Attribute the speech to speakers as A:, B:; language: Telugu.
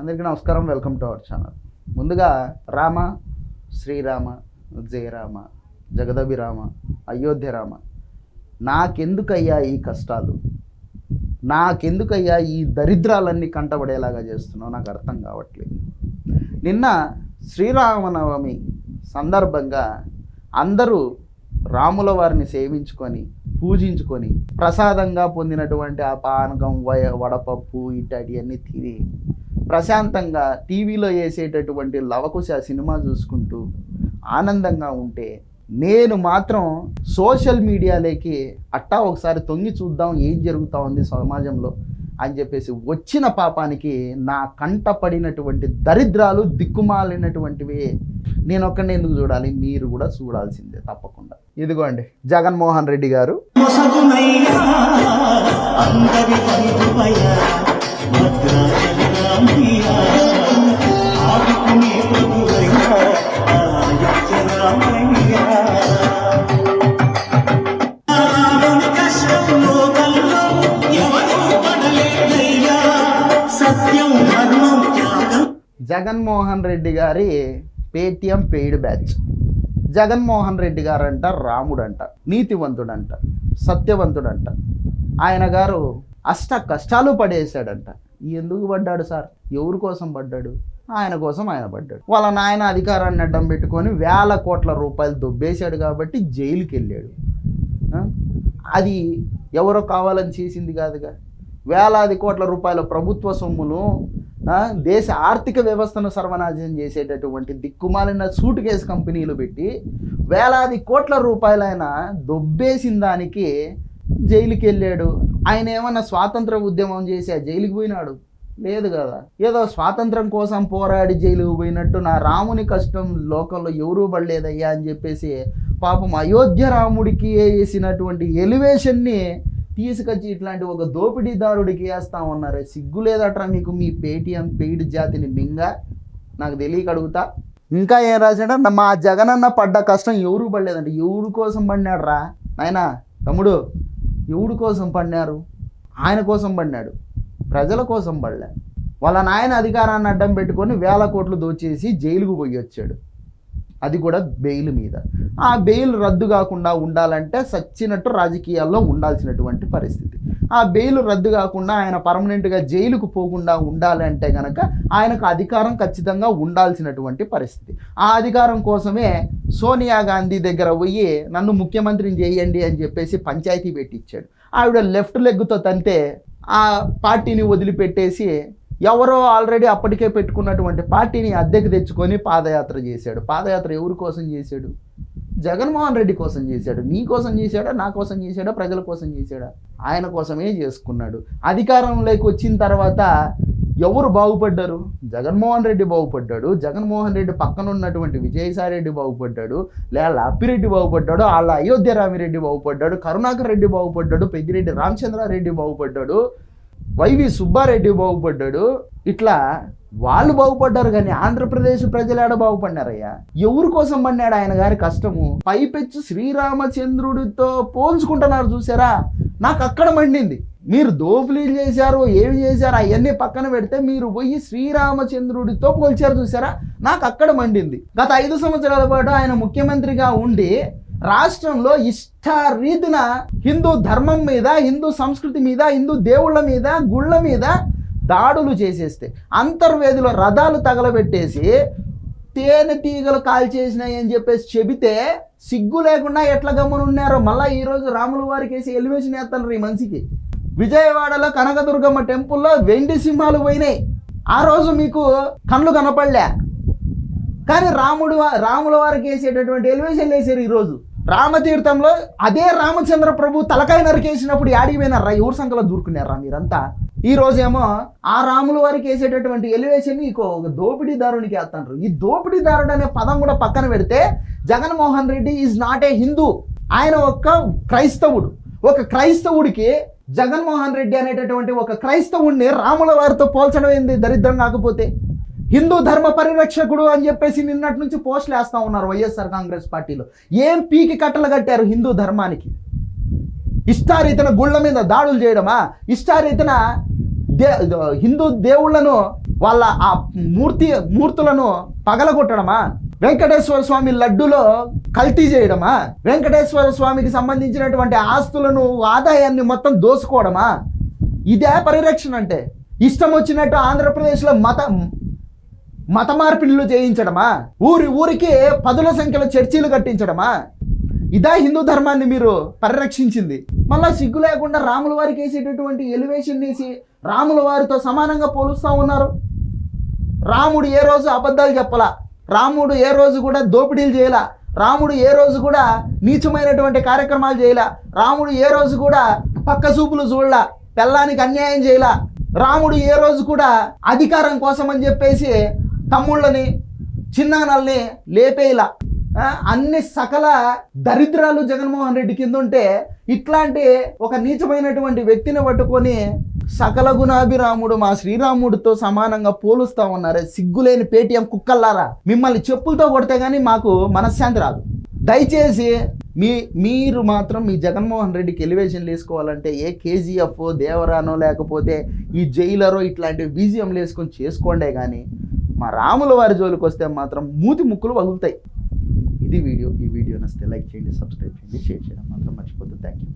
A: అందరికీ నమస్కారం. Welcome to our channel. ముందుగా రామ శ్రీరామ జయరామ జగదభిరామ అయోధ్య రామ నాకెందుకయ్యా ఈ కష్టాలు? నాకెందుకయ్యా ఈ దరిద్రాలన్నీ కంటబడేలాగా చేస్తున్నావు? నాకు అర్థం కావట్లేదు. నిన్న శ్రీరామనవమి సందర్భంగా అందరూ రాముల వారిని సేవించుకొని పూజించుకొని ప్రసాదంగా పొందినటువంటి ఆ పానకం వయ వడపప్పు ఇట్లాంటివన్నీ తిని ప్రశాంతంగా టీవీలో వేసేటటువంటి లవకుశ సినిమా చూసుకుంటూ ఆనందంగా ఉంటే నేను మాత్రం సోషల్ మీడియాలోకి అట్టా ఒకసారి తొంగి చూద్దాం ఏం జరుగుతూ ఉంది సమాజంలో అని చెప్పేసి వచ్చిన పాపానికి నా కంట పడినటువంటి దరిద్రాలు దిక్కుమాలినటువంటివి నేను ఒక్కడిని ఎందుకు చూడాలి? మీరు కూడా చూడాల్సిందే తప్పకుండా. ఇదిగోండి జగన్మోహన్ రెడ్డి గారు.
B: అందరి
A: జగన్మోహన్ రెడ్డి గారి Paytm paid batch. Jaganmohan Reddy గారు అంట రాముడంట నీతివంతుడంట సత్యవంతుడంట. ఆయన గారు అష్ట కష్టాలు పడేశాడంట. ఎందుకు పడ్డాడు సార్? ఎవరి కోసం పడ్డాడు? ఆయన కోసం ఆయన పడ్డాడు. వాళ్ళ నాయన అధికారాన్ని అడ్డం పెట్టుకొని వేల కోట్ల రూపాయలు దొబ్బేశాడు కాబట్టి జైలుకి వెళ్ళాడు. అది ఎవరో కావాలని చేసింది కాదుగా. వేలాది కోట్ల రూపాయల ప్రభుత్వ సొమ్మును దేశ ఆర్థిక వ్యవస్థను సర్వనాశనం చేసేటటువంటి దిక్కుమాలిన సూట్ కేసు కంపెనీలు పెట్టి వేలాది కోట్ల రూపాయలైన దొబ్బేసిన దానికి జైలుకి వెళ్ళాడు. ఆయన ఏమన్నా స్వాతంత్ర ఉద్యమం చేసి ఆ జైలుకి పోయినాడు? లేదు కదా. ఏదో స్వాతంత్రం కోసం పోరాడి జైలుకు పోయినట్టు నా రాముని కష్టం లోకంలో ఎవరూ పడలేదయ్యా అని చెప్పేసి పాపం అయోధ్య రాముడికి వేసినటువంటి ఎలివేషన్ని తీసుకొచ్చి ఇట్లాంటి ఒక దోపిడీదారుడికి వేస్తా ఉన్నారు? సిగ్గు లేదట్రా మీకు మీ పేటిఎం పెయిడ్ జాతిని మింగ నాకు తెలియక అడుగుతా. ఇంకా ఏం రాశాడ మా జగనన్న పడ్డ కష్టం ఎవరు పడలేదంటే ఎవరి కోసం పడినాడు రా నాయనా తమ్ముడు ఎవడి కోసం పడినారు? ఆయన కోసం పడినాడు. ప్రజల కోసం పడలే. వాళ్ళ నాయన అధికారాన్ని అడ్డం పెట్టుకొని వేల కోట్లు దోచేసి జైలుకు పోయి వచ్చాడు అది కూడా బెయిల్ మీద. ఆ బెయిల్ రద్దు కాకుండా ఉండాలంటే సచ్చినట్టు రాజకీయాల్లో ఉండాల్సినటువంటి పరిస్థితి. ఆ బెయిల్ రద్దు కాకుండా ఆయన పర్మనెంట్గా జైలుకు పోకుండా ఉండాలంటే కనుక ఆయనకు అధికారం ఖచ్చితంగా ఉండాల్సినటువంటి పరిస్థితి. ఆ అధికారం కోసమే సోనియా గాంధీ దగ్గర పోయి నన్ను ముఖ్యమంత్రిని చేయండి అని చెప్పేసి పంచాయతీ పెట్టించాడు ఆవిడ లెఫ్ట్ లెగ్తో తంతే ఆ పార్టీని వదిలిపెట్టేసి ఎవరో ఆల్రెడీ అప్పటికే పెట్టుకున్నటువంటి పార్టీని అద్దెకు తెచ్చుకొని పాదయాత్ర చేశాడు. పాదయాత్ర ఎవరి కోసం చేశాడు? జగన్మోహన్ రెడ్డి కోసం చేశాడు. నీ కోసం చేశాడా? నా కోసం చేశాడా? ప్రజల కోసం చేశాడా? ఆయన కోసమే చేసుకున్నాడు. అధికారంలోకి వచ్చిన తర్వాత ఎవరు బాగుపడ్డారు? జగన్మోహన్ రెడ్డి బాగుపడ్డాడు. జగన్మోహన్ రెడ్డి పక్కన ఉన్నటువంటి విజయసాయి రెడ్డి బాగుపడ్డాడు. లేదా అప్పిరెడ్డి బాగుపడ్డాడు. వాళ్ళ అయోధ్య రామిరెడ్డి బాగుపడ్డాడు. కరుణాకర్ రెడ్డి బాగుపడ్డాడు. పెద్దిరెడ్డి రామచంద్రారెడ్డి బాగుపడ్డాడు. వైవి సుబ్బారెడ్డి బాగుపడ్డాడు. ఇట్లా వాళ్ళు బాగుపడ్డారు కానీ ఆంధ్రప్రదేశ్ ప్రజలు ఏడ బాగుపడినారయ్యా? ఎవరి కోసం పడినాడు ఆయన గారి కష్టము? పైపెచ్చు శ్రీరామచంద్రుడితో పోల్చుకుంటున్నారు చూసారా? నాకు అక్కడ మండింది. మీరు దోపిడీలు చేశారు ఏమి చేశారు అవన్నీ పక్కన పెడితే మీరు పోయి శ్రీరామచంద్రుడితో పోల్చారు చూసారా? నాకు అక్కడ మండింది. గత ఐదు సంవత్సరాల పాటు ఆయన ముఖ్యమంత్రిగా ఉండి రాష్ట్రంలో ఇష్టారీతిన హిందూ ధర్మం మీద హిందూ సంస్కృతి మీద హిందూ దేవుళ్ళ మీద గుళ్ళ మీద దాడులు చేసేస్తే అంతర్వేదిలో రథాలు తగలబెట్టేసి తేనె తీగలు కాల్చేసినాయి అని చెప్పేసి చెబితే సిగ్గు లేకుండా ఎట్లా గమ్మునున్నారో. మళ్ళీ ఈరోజు రాముల వారికి వేసి ఎలివేషన్ వేస్తున్నారు ఈ మనిషికి. విజయవాడలో కనకదుర్గమ్మ టెంపుల్లో వెండి సింహాలు పోయినాయి. ఆ రోజు మీకు కళ్ళు కనపడలే. కానీ రాముడు రాముల వారికి వేసేటటువంటి ఎలివేషన్ వేసారు ఈరోజు రామతీర్థంలో అదే రామచంద్ర ప్రభు తలకాయ నరికేసినప్పుడు యాడికి పోయినారా ఎవరి సంఖ్యలో దూరుకున్నారా మీరంతా? ఈ రోజేమో ఆ రాముల వారికి వేసేటటువంటి ఎలివేషన్ ఇంకో ఒక దోపిడీదారునికి వేస్తాంటారు ఈ దోపిడీదారుడు అనే పదం కూడా పక్కన పెడితే Jaganmohan Reddy is not a Hindu ఆయన ఒక క్రైస్తవుడు. ఒక క్రైస్తవుడికి జగన్మోహన్ రెడ్డి అనేటటువంటి ఒక క్రైస్తవుడిని రాముల వారితో పోల్చడం ఏంది? దరిద్రం కాకపోతే. హిందూ ధర్మ పరిరక్షకుడు అని చెప్పేసి నిన్నటి నుంచి పోస్టులు వేస్తూ ఉన్నారు వైఎస్ఆర్ కాంగ్రెస్ పార్టీలో. ఏం పీకి కట్టలు కట్టారు హిందూ ధర్మానికి? ఇష్టారీతన గుళ్ళ మీద దాడులు చేయడమా? ఇష్టారీతన దే హిందూ దేవుళ్ళను వాళ్ళ ఆ మూర్తి మూర్తులను పగలగొట్టడమా? వెంకటేశ్వర స్వామి లడ్డులో కల్తీ చేయడమా? వెంకటేశ్వర స్వామికి సంబంధించినటువంటి ఆస్తులను ఆదాయాన్ని మొత్తం దోసుకోవడమా? ఇదే పరిరక్షణ అంటే. ఇష్టం వచ్చినట్టు ఆంధ్రప్రదేశ్లో మత మత మార్పిడులు చేయించడమా? ఊరి ఊరికి పదుల సంఖ్యలో చర్చీలు కట్టించడమా? ఇదా హిందూ ధర్మాన్ని మీరు పరిరక్షించింది. మళ్ళా సిగ్గు లేకుండా రాముల వారికి వేసేటటువంటి ఎలివేషన్ వేసి రాముల వారితో సమానంగా పోలుస్తూ ఉన్నారు. రాముడు ఏ రోజు అబద్ధాలు చెప్పలా? రాముడు ఏ రోజు కూడా దోపిడీలు చేయలా? రాముడు ఏ రోజు కూడా నీచమైనటువంటి కార్యక్రమాలు చేయలా? రాముడు ఏ రోజు కూడా పక్క చూపులు చూడలా? పెళ్ళానికి అన్యాయం చేయలా? రాముడు ఏ రోజు కూడా అధికారం కోసం అని చెప్పేసి తమ్ముళ్ళని చిన్నానల్ని లేపేలా అన్ని సకల దరిద్రాలు జగన్మోహన్ రెడ్డి కింద ఉంటే ఇట్లాంటి ఒక నీచమైనటువంటి వ్యక్తిని పట్టుకొని సకల గుణాభిరాముడు మా శ్రీరాముడితో సమానంగా పోలుస్తా ఉన్నారే. సిగ్గులేని పేటీఎం కుక్కల్లారా? మిమ్మల్ని చెప్పులతో కొడితే కానీ మాకు మనశ్శాంతి రాదు. దయచేసి మీ మీరు మాత్రం మీ జగన్మోహన్ రెడ్డికి ఎలివేషన్లు వేసుకోవాలంటే ఏ కేజీఎఫ్ దేవరానో లేకపోతే ఈ జైలరో ఇట్లాంటి బీజిఎంలు వేసుకొని చేసుకోండే కానీ మా రాముల వారి జోలికి వస్తే మాత్రం మూతి ముక్కులు వగులుతాయి. ఇది వీడియో. ఈ వీడియో నచ్చితే లైక్ చేయండి సబ్స్క్రైబ్ చేయండి షేర్ చేయడం మాత్రం మర్చిపోతుంది థ్యాంక్ యూ